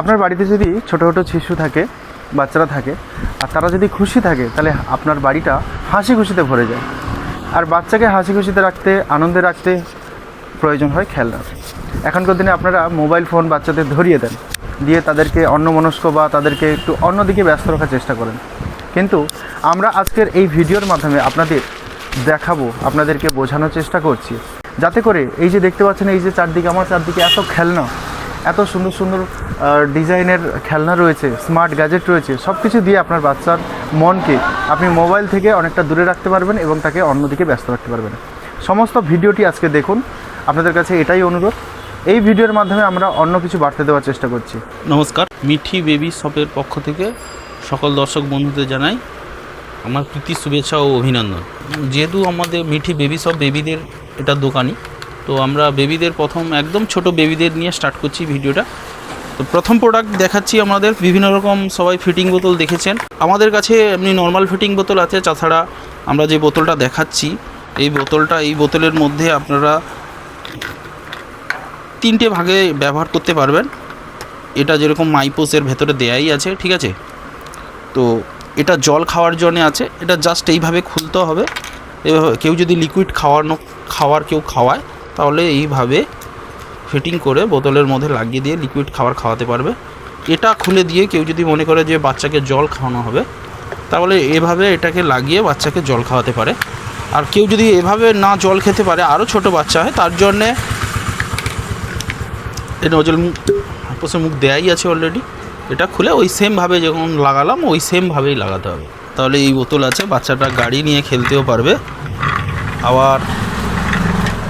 আপনার বাড়িতে যদি ছোটো ছোটো শিশু থাকে, বাচ্চারা থাকে, আর তারা যদি খুশি থাকে, তাহলে আপনার বাড়িটা হাসি খুশিতে ভরে যায়। আর বাচ্চাকে হাসি খুশিতে রাখতে, আনন্দে রাখতে প্রয়োজন হয় খেলনা। এখনকার দিনে আপনারা মোবাইল ফোন বাচ্চাদের ধরিয়ে দেন, দিয়ে তাদেরকে অন্যমনস্ক বা তাদেরকে একটু অন্যদিকে ব্যস্ত রাখার চেষ্টা করেন। কিন্তু আমরা আজকের এই ভিডিওর মাধ্যমে আপনাদের দেখাবো, আপনাদেরকে বোঝানোর চেষ্টা করছি। যাতে করে এই যে দেখতে পাচ্ছেন, এই যে চারদিকে, আমার চারদিকে এত খেলনা এত সুন্দর সুন্দর ডিজাইনের খেলনা রয়েছে স্মার্ট গ্যাজেট রয়েছে সব কিছু দিয়ে আপনার বাচ্চার মনকে আপনি মোবাইল থেকে অনেকটা দূরে রাখতে পারবেন এবং তাকে অন্যদিকে ব্যস্ত রাখতে পারবেন। সমস্ত ভিডিওটি আজকে দেখুন। আপনাদের কাছে এটাই অনুরোধ। এই ভিডিওর মাধ্যমে আমরা অন্য কিছু বার্তা দেওয়ার চেষ্টা করছি। নমস্কার, মিঠি বেবি শপের পক্ষ থেকে সকল দর্শক বন্ধুদের জানাই আমার প্রীতি, শুভেচ্ছা ও অভিনন্দন। যেহেতু আমাদের মিঠি বেবি শপ বেবিদের এটা দোকানই তো আমরা বেবিদের প্রথম, একদম ছোট বেবিদের নিয়ে স্টার্ট করছি ভিডিওটা। তো প্রথম প্রোডাক্ট দেখাচ্ছি আমাদের, বিভিন্ন রকম সবাই ফিটিং বোতল দেখেছেন। আমাদের কাছে এমনি নর্মাল ফিটিং বোতল আছে, তাছাড়া আমরা যে বোতলটা দেখাচ্ছি, এই বোতলটা, এই বোতলের মধ্যে আপনারা তিনটে ভাগে ব্যবহার করতে পারবেন। এটা যেরকম মাইপোসের ভেতরে দেয়াই আছে, ঠিক আছে? তো এটা জল খাওয়ার জন্য আছে, এটা জাস্ট এইভাবে খুলতে হবে। এভাবে কেউ যদি লিকুইড খাওয়ানো, খাওয়ার কেউ খাওয়ায় তাহলে এইভাবে ফিটিং করে বোতলের মধ্যে লাগিয়ে দিয়ে লিকুইড খাবার খাওয়াতে পারবে। এটা খুলে দিয়ে কেউ যদি মনে করে যে বাচ্চাকে জল খাওয়ানো হবে, তাহলে এভাবে এটাকে লাগিয়ে বাচ্চাকে জল খাওয়াতে পারে। আর কেউ যদি এভাবে না জল খেতে পারে আরও ছোট বাচ্চা হয়, তার জন্যে এই নজল মুখ আপোষে মুখ দেয়াই আছে অলরেডি এটা খুলে ওই সেমভাবে যখন লাগালাম, ওই সেমভাবেই লাগাতে হবে। তাহলে এই বোতল আছে, বাচ্চাটা গাড়ি নিয়ে খেলতেও পারবে। আবার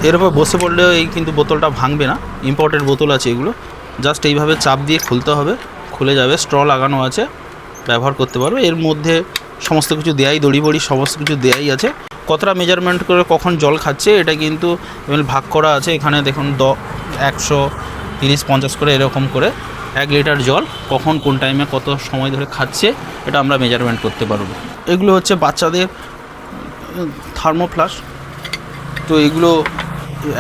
এর উপর বসে পড়লেও এই কিন্তু বোতলটা ভাঙবে না ইম্পর্টেন্ট বোতল আছে এগুলো। জাস্ট এইভাবে চাপ দিয়ে খুলতে হবে, খুলে যাবে স্ট্র লাগানো আছে, ব্যবহার করতে পারবে। এর মধ্যে সমস্ত কিছু দেয়াই, দড়ি বড়ি সমস্ত কিছু দেয়াই আছে। কতটা মেজারমেন্ট করে কখন জল খাচ্ছে, এটা কিন্তু ভাগ করা আছে। এখানে দেখুন, দ, একশো তিরিশ, পঞ্চাশ করে এরকম করে এক লিটার জল কখন, কোন টাইমে কত সময় ধরে খাচ্ছে, এটা আমরা মেজারমেন্ট করতে পারব। এগুলো হচ্ছে বাচ্চাদের থার্মোফ্লাস তো এগুলো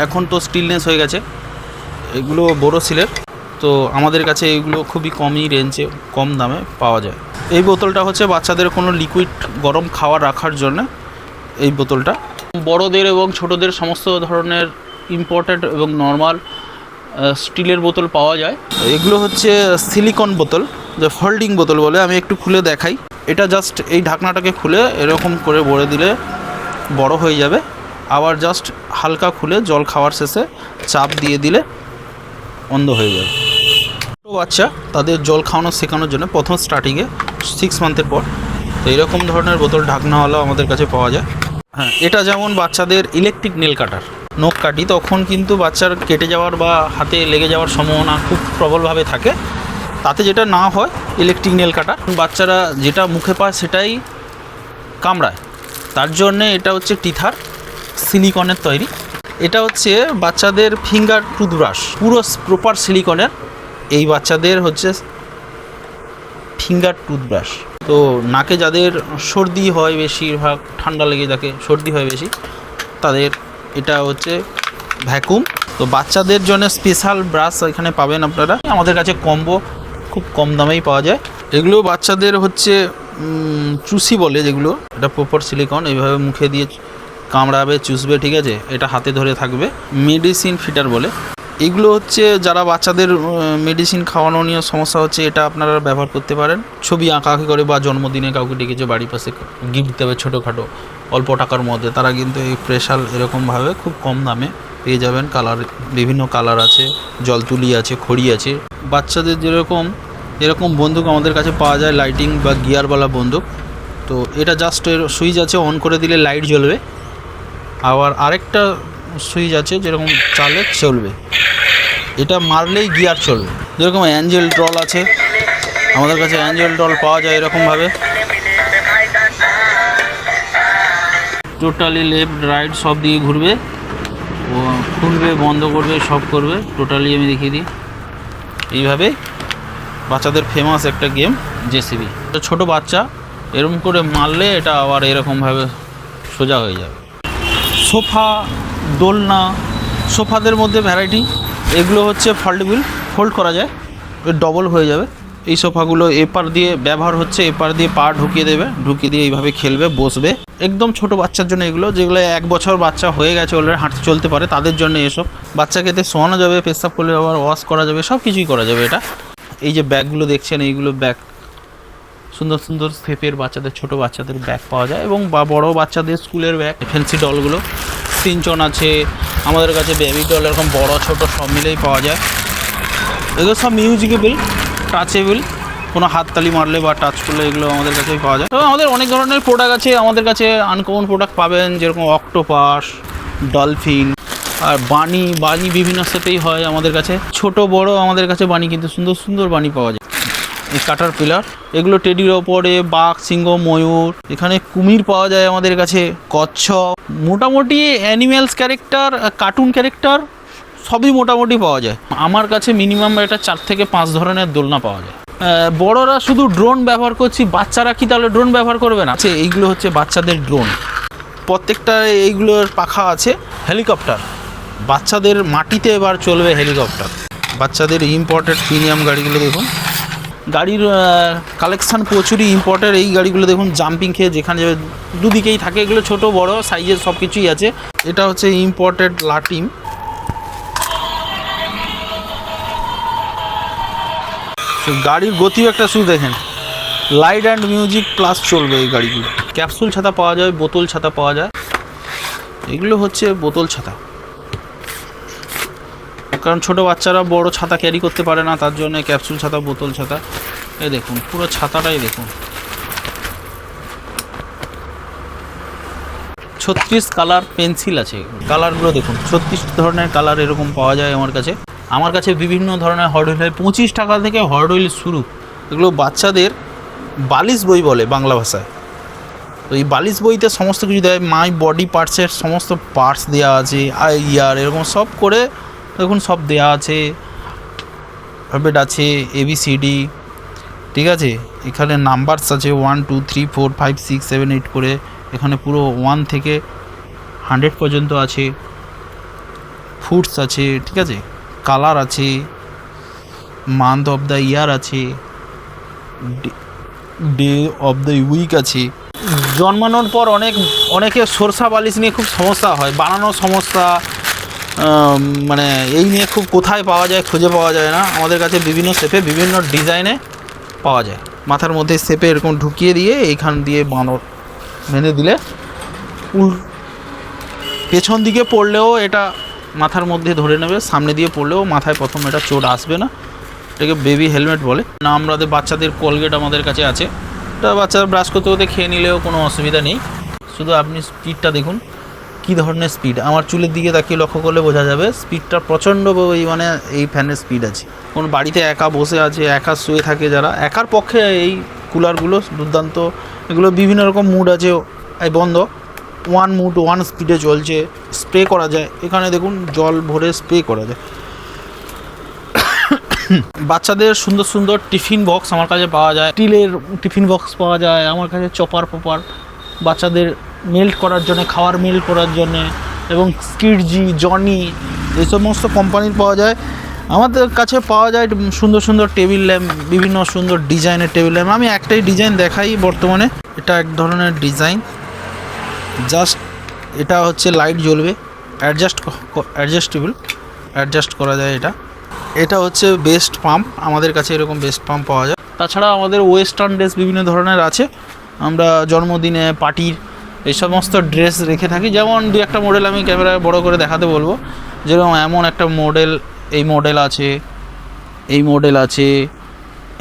এখন তো স্টিলনেস হয়ে গেছে। এগুলো বড়ো সিলের। তো আমাদের কাছে এগুলো খুবই কমই রেঞ্জে কম দামে পাওয়া যায়। এই বোতলটা হচ্ছে বাচ্চাদের কোনো লিকুইড গরম খাবার রাখার জন্য এই বোতলটা। বড়দের এবং ছোটদের সমস্ত ধরনের ইম্পর্ট্যান্ট এবং নর্মাল স্টিলের বোতল পাওয়া যায়। এগুলো হচ্ছে সিলিকন বোতল, যে ফোল্ডিং বোতল বলে, আমি একটু খুলে দেখাই। এটা জাস্ট এই ঢাকনাটাকে খুলে এরকম করে ভরে দিলে বড় হয়ে যাবে। আবার জাস্ট হালকা খুলে জল খাওয়ার শেষে চাপ দিয়ে দিলে বন্ধ হয়ে যাবে। বাচ্চা, তাদের জল খাওয়ানো শেখানোর জন্য প্রথম স্টার্টিংয়ে সিক্স মান্থের পর তো এরকম ধরনের বোতল ঢাকনাওয়ালা আমাদের কাছে পাওয়া যায়। হ্যাঁ এটা যেমন বাচ্চাদের ইলেকট্রিক নেল কাটার নখ কাটি, তখন কিন্তু বাচ্চার কেটে যাওয়ার বা হাতে লেগে যাওয়ার সম্ভাবনা খুব প্রবলভাবে থাকে। তাতে যেটা না হয় ইলেকট্রিক নেল কাটা বাচ্চারা যেটা মুখে পায় সেটাই কামড়ায়। তার জন্যে এটা হচ্ছে টিথার সিলিকনের তৈরি। এটা হচ্ছে বাচ্চাদের ফিঙ্গার টুথব্রাশ পুরো প্রপার সিলিকনের। এই বাচ্চাদের হচ্ছে ফিঙ্গার টুথব্রাশ তো নাকে যাদের সর্দি হয় বেশিরভাগ ঠান্ডা লেগে থাকে, সর্দি হয় বেশি, তাদের এটা হচ্ছে ভ্যাকুম তো বাচ্চাদের জন্য স্পেশাল ব্রাশ এখানে পাবেন আপনারা। আমাদের কাছে কম্বো খুব কম দামেই পাওয়া যায়। এগুলো বাচ্চাদের হচ্ছে চুষি বলে যেগুলো। এটা প্রপার সিলিকন এইভাবে মুখে দিয়ে কামড়াবে, চুষবে, ঠিক আছে? এটা হাতে ধরে থাকবে। মেডিসিন ফিটার বলে। এগুলো হচ্ছে যারা বাচ্চাদের মেডিসিন খাওয়ানো নিয়ে সমস্যা হচ্ছে, এটা আপনারা ব্যবহার করতে পারেন। ছবি আঁকাআঁকি করে বা জন্মদিনে কাউকে ডেকেছে বাড়ির পাশে গিফট দেবে ছোটোখাটো, অল্প টাকার মধ্যে। তারা কিন্তু এই প্রেশাল এরকমভাবে খুব কম দামে পেয়ে যাবেন। কালার, বিভিন্ন কালার আছে জল তুলি আছে, খড়ি আছে। বাচ্চাদের যেরকম, এরকম বন্দুক আমাদের কাছে পাওয়া যায় লাইটিং বা গিয়ারওয়ালা বন্দুক। তো এটা জাস্ট সুইচ আছে অন করে দিলে লাইট জ্বলবে। আবার আরেকটা সুইচ আছে যেরকম চালে চলবে। এটা মারলেই গিয়ার চলবে। যেরকম অ্যাঞ্জেল ড্রল আছে, আমাদের কাছে অ্যাঞ্জেল ড্রল পাওয়া যায় এরকমভাবে। টোটালি লেফট রাইট সব দিকে ঘুরবে, ও খুলবে, বন্ধ করবে, সব করবে। টোটালি আমি দেখিয়ে দিই। এইভাবে বাচ্চাদের ফেমাস একটা গেম জেসিবি ছোট বাচ্চা, এরকম করে মারলে এটা আবার এরকমভাবে সোজা হয়ে যাবে। সোফা, দোলনা, সোফাদের মধ্যে ভ্যারাইটি এগুলো হচ্ছে ফোল্ডেবল ফোল্ড করা যায় ডবল হয়ে যাবে। এই সোফাগুলো এপার দিয়ে ব্যবহার হচ্ছে, এপার দিয়ে পা ঢুকিয়ে দেবে, ঢুকিয়ে দিয়ে এইভাবে খেলবে, বসবে। একদম ছোট বাচ্চার জন্য এগুলো, যেগুলো এক বছর বাচ্চা হয়ে গেছে অলরেডি হাঁটতে চলতে পারে, তাদের জন্য এসব। বাচ্চাকে এতে শোয়ানো যাবে, পেশাব করলে আবার ওয়াশ করা যাবে সব কিছুই করা যাবে এটা। এই যে ব্যাগগুলো দেখছেন, এইগুলো ব্যাগ সুন্দর সুন্দর শেপের বাচ্চাদের, ছোট বাচ্চাদের ব্যাগ পাওয়া যায় এবং বা বড় বাচ্চাদের স্কুলের ব্যাগ ফ্যান্সি ডলগুলো সিনচন আছে, আমাদের কাছে বেবি ডল এরকম বড়, ছোট সব মিলেই পাওয়া যায়। এগুলো সব মিউজিকেবল টাচেবল কোনো হাততালি মারলে বা টাচ করলে এগুলো আমাদের কাছেই পাওয়া যায়। এবং আমাদের অনেক ধরনের প্রোডাক্ট আছে, আমাদের কাছে আনকমন প্রোডাক্ট পাবেন যেরকম অক্টোপাস ডলফিন আর বাণী বাণী বিভিন্ন সেটেই হয় আমাদের কাছে। ছোট, বড় আমাদের কাছে বাণী কিন্তু সুন্দর সুন্দর বাণী পাওয়া যায়। Cutter pillar. এগুলো টেডির ওপরে, বাঘ, সিংহ, ময়ূর, এখানে কুমির পাওয়া যায় আমাদের কাছে, কচ্ছপ। মোটামুটি অ্যানিম্যালস ক্যারেক্টার কার্টুন ক্যারেক্টার সবই মোটামুটি পাওয়া যায়। আমার কাছে মিনিমাম এটা চার থেকে পাঁচ ধরনের দোলনা পাওয়া যায়। বড়রা শুধু ড্রোন ব্যবহার করছি, বাচ্চারা কি তাহলে ড্রোন ব্যবহার করবে না? আচ্ছা এইগুলো হচ্ছে বাচ্চাদের ড্রোন প্রত্যেকটা এইগুলোর পাখা আছে হেলিকপ্টার বাচ্চাদের মাটিতে এবার চলবে হেলিকপ্টার বাচ্চাদের ইম্পর্টেন্ট প্রিমিয়াম গাড়িগুলো দেখুন। গাড়ির কালেকশান প্রচুরই ইম্পর্টেন্ট এই গাড়িগুলো দেখুন জাম্পিং খেয়ে যেখানে যাবে, দুদিকেই থাকে এগুলো ছোট, বড় সাইজের সব কিছুই আছে। এটা হচ্ছে ইম্পর্টেড লাটিম গাড়ির গতিও একটা শুধু দেখেন। লাইট অ্যান্ড মিউজিক প্লাস চলবে এই গাড়িগুলো। ক্যাপসুল ছাতা পাওয়া যায়, বোতল ছাতা পাওয়া যায়। এগুলো হচ্ছে বোতল ছাতা। কারণ ছোট বাচ্চারা বড় ছাতা ক্যারি করতে পারে না, তার জন্য ক্যাপসুল ছাতা, বোতল ছাতা। এ দেখুন, পুরো ছাতাটাই দেখুন। ছত্রিশ কালার পেন্সিল আছে। কালারগুলো দেখুন, ছত্রিশ ধরনের কালার এরকম পাওয়া যায় আমার কাছে। আমার কাছে বিভিন্ন ধরনের হট হুইল হয়। পঁচিশ টাকা থেকে হট হুইল শুরু। এগুলো বাচ্চাদের বালিশ বই বলে বাংলা ভাষায়। তো এই বালিশ বইতে সমস্ত কিছু দেয়। মাই বডি পার্টসের সমস্ত পার্টস দেওয়া আছে আই ইয়ার এরকম সব করে দেখুন, সব দেওয়া আছে। অ্যালফাবেট আছে এবিসিডি ঠিক আছে? এখানে নাম্বারস আছে one two three four five six seven eight করে। এখানে পুরো ওয়ান থেকে হান্ড্রেড পর্যন্ত আছে। ফুডস আছে, ঠিক আছে? কালার আছে। মান্থ অফ দ্য ইয়ার আছে। ডে অফ দ্য উইক আছে। জন্মানোর পর অনেক, অনেকে সরষা বালিশ নিয়ে খুব সমস্যা হয়। বানানোর সমস্যা মানে এই নিয়ে খুব কোথায় পাওয়া যায়, খুঁজে পাওয়া যায় না। আমাদের কাছে বিভিন্ন শেপে বিভিন্ন ডিজাইনে পাওয়া যায়। মাথার মধ্যে শেপে এরকম ঢুকিয়ে দিয়ে এইখান দিয়ে বানর বেঁধে দিলে উল পেছন দিকে পড়লেও এটা মাথার মধ্যে ধরে নেবে, সামনে দিয়ে পড়লেও মাথায় প্রথম এটা চোট আসবে না। এটাকে বেবি হেলমেট বলে। না, আমাদের বাচ্চাদের কোলগেট আমাদের কাছে আছে। এটা বাচ্চারা ব্রাশ করতে করতে খেয়ে নিলেও কোনো অসুবিধা নেই। শুধু আপনি স্পিডটা দেখুন। কী ধরনের স্পিড আমার চুলের দিকে তাকিয়ে লক্ষ্য করলে বোঝা যাবে স্পিডটা প্রচণ্ড মানে এই ফ্যানের স্পিড আছে। কোন বাড়িতে একা বসে আছে, একা শুয়ে থাকে যারা, একার পক্ষে এই কুলারগুলো দুর্দান্ত, এগুলো বিভিন্ন রকম মুড আছে, এই বন্ধ। ওয়ান মুড ওয়ান স্পিডে চলছে স্প্রে করা যায়। এখানে দেখুন, জল ভরে স্প্রে করা যায় বাচ্চাদের সুন্দর সুন্দর টিফিন বক্স আমার কাছে পাওয়া যায়। স্টিলের টিফিন বক্স পাওয়া যায়, আমার কাছে চপার পপার বাচ্চাদের মেল্ট করার জন্য, খাওয়ার মেল্ট করার জন্য এবং স্কিটজি জনি এই সমস্ত কোম্পানির পাওয়া যায়। আমাদের কাছে পাওয়া যায় সুন্দর সুন্দর টেবিল ল্যাম্প বিভিন্ন সুন্দর ডিজাইনের টেবিল ল্যাম্প আমি একটাই ডিজাইন দেখাই বর্তমানে। এটা এক ধরনের ডিজাইন জাস্ট এটা হচ্ছে লাইট জ্বলবে। অ্যাডজাস্ট অ্যাডজাস্টেবল অ্যাডজাস্ট করা যায় এটা। এটা হচ্ছে বেস্ট পাম্প আমাদের কাছে এরকম বেস্ট পাম্প পাওয়া যায়। তাছাড়া আমাদের ওয়েস্টার্ন ড্রেস বিভিন্ন ধরনের আছে। আমরা জন্মদিনে পার্টির এই সমস্ত ড্রেস রেখে থাকি। যেমন দু একটা মডেল আমি ক্যামেরায় বড় করে দেখাতে বলব। যেরকম এমন একটা মডেল এই মডেল আছে, এই মডেল আছে,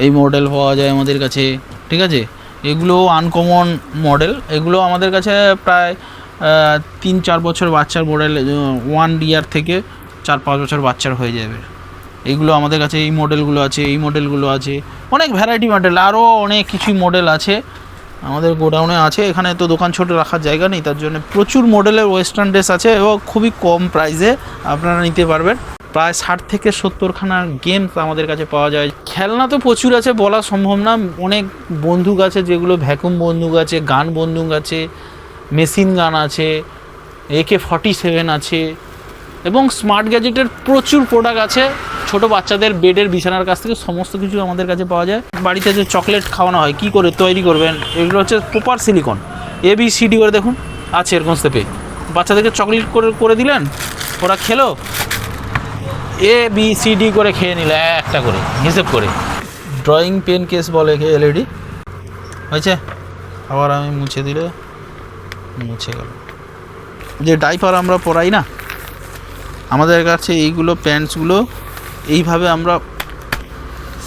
এই মডেল পাওয়া যায় আমাদের কাছে, ঠিক আছে? এগুলো আনকমন মডেল এগুলো আমাদের কাছে প্রায় তিন চার বছর বাচ্চার মডেল ওয়ান ইয়ার থেকে চার পাঁচ বছর বাচ্চার হয়ে যাবে। এইগুলো আমাদের কাছে এই মডেলগুলো আছে, এই মডেলগুলো আছে। অনেক ভ্যারাইটি মডেল আরও অনেক কিছু মডেল আছে। আমাদের গোডাউনে আছে, এখানে তো দোকান ছোট রাখার জায়গা নেই, তার জন্য প্রচুর মডেলের ওয়েস্টার্ন ড্রেস আছে এবং খুবই কম প্রাইসে আপনারা নিতে পারবেন। প্রায় ষাট থেকে সত্তরখানা গেমস আমাদের কাছে পাওয়া যায়। খেলনা তো প্রচুর আছে, বলা সম্ভব না। অনেক বন্দুক আছে, যেগুলো ভ্যাকুম বন্দুক আছে, গান বন্দুক আছে মেশিন গান আছে একে ফর্টি সেভেন আছে, এবং স্মার্ট গ্যাজেটের প্রচুর প্রোডাক্ট আছে। ছোট বাচ্চাদের বেডের বিছানার কাছ থেকে সমস্ত কিছু আমাদের কাছে পাওয়া যায়। বাড়িতে যে চকলেট খাওয়ানো হয়, কি করে তৈরি করবেন, এগুলো হচ্ছে proper silicon. A B C D করে দেখুন, আছে এরকম স্টেপে বাচ্চাদেরকে চকলেট করে করে দিলেন, ওরা খেলো। এ বি সি ডি করে খেয়ে নিল, একটা করে, হিসেব করে। ড্রয়িং পেন কেস বলে এলইডি হয়েছে? আবার আমি মুছে দিলে, মুছে গেল। যে ডাইপার আমরা পরাই না, আমাদের কাছে এইগুলো প্যান্টসগুলো এইভাবে আমরা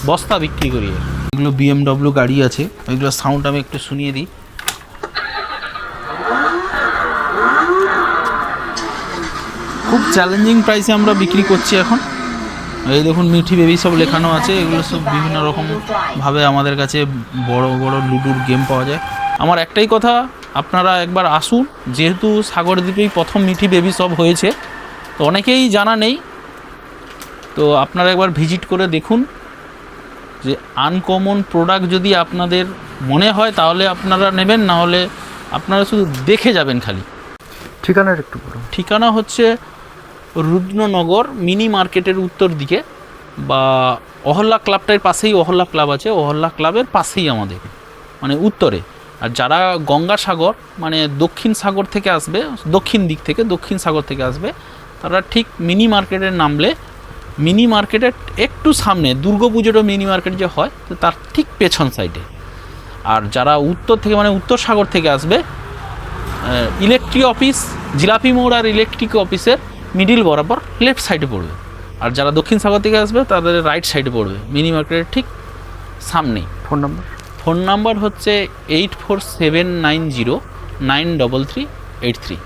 বস্তা বিক্রি করি। এগুলো বিএমডব্লিউ গাড়ি আছে। ওইগুলো সাউন্ড আমি একটু শুনিয়ে দিই। খুব চ্যালেঞ্জিং প্রাইসে আমরা বিক্রি করছি এখন। এই দেখুন, মিঠি বেবি সব লেখানো আছে। এগুলো সব বিভিন্ন রকম ভাবে আমাদের কাছে বড় বড় লুডুর গেম পাওয়া যায়। আমার একটাই কথা, আপনারা একবার আসুন। যেহেতু সাগরদ্বীপেই প্রথম মিঠি বেবি সব হয়েছে, তো অনেকেই জানা নেই। তো আপনারা একবার ভিজিট করে দেখুন যে আনকমন প্রোডাক্ট যদি আপনাদের মনে হয় তাহলে আপনারা নেবেন না হলে আপনারা শুধু দেখে যাবেন খালি। ঠিকানার একটু বলুন। ঠিকানা হচ্ছে রুদ্রনগর মিনি মার্কেটের উত্তর দিকে বা অহল্লা ক্লাবটার পাশেই অহল্লা ক্লাব আছে অহল্লা ক্লাবের পাশেই আমাদের মানে উত্তরে। আর যারা গঙ্গাসাগর মানে দক্ষিণ সাগর থেকে আসবে দক্ষিণ দিক থেকে দক্ষিণ সাগর থেকে আসবে তারা ঠিক মিনি মার্কেটের নামলে মিনি মার্কেটের একটু সামনে দুর্গাপুজোরও মিনি মার্কেট যে হয় তো তার ঠিক পেছন সাইডে আর যারা উত্তর থেকে মানে উত্তর সাগর থেকে আসবে ইলেকট্রিক অফিস জিলাপি মোড় আর ইলেকট্রিক অফিসের মিডিল বরাবর লেফট সাইডে পড়বে। আর যারা দক্ষিণ সাগর থেকে আসবে তাদের রাইট সাইডে পড়বে মিনি মার্কেটের ঠিক সামনেই। ফোন নম্বর ফোন নাম্বার হচ্ছে eight four seven nine zero nine double three eight three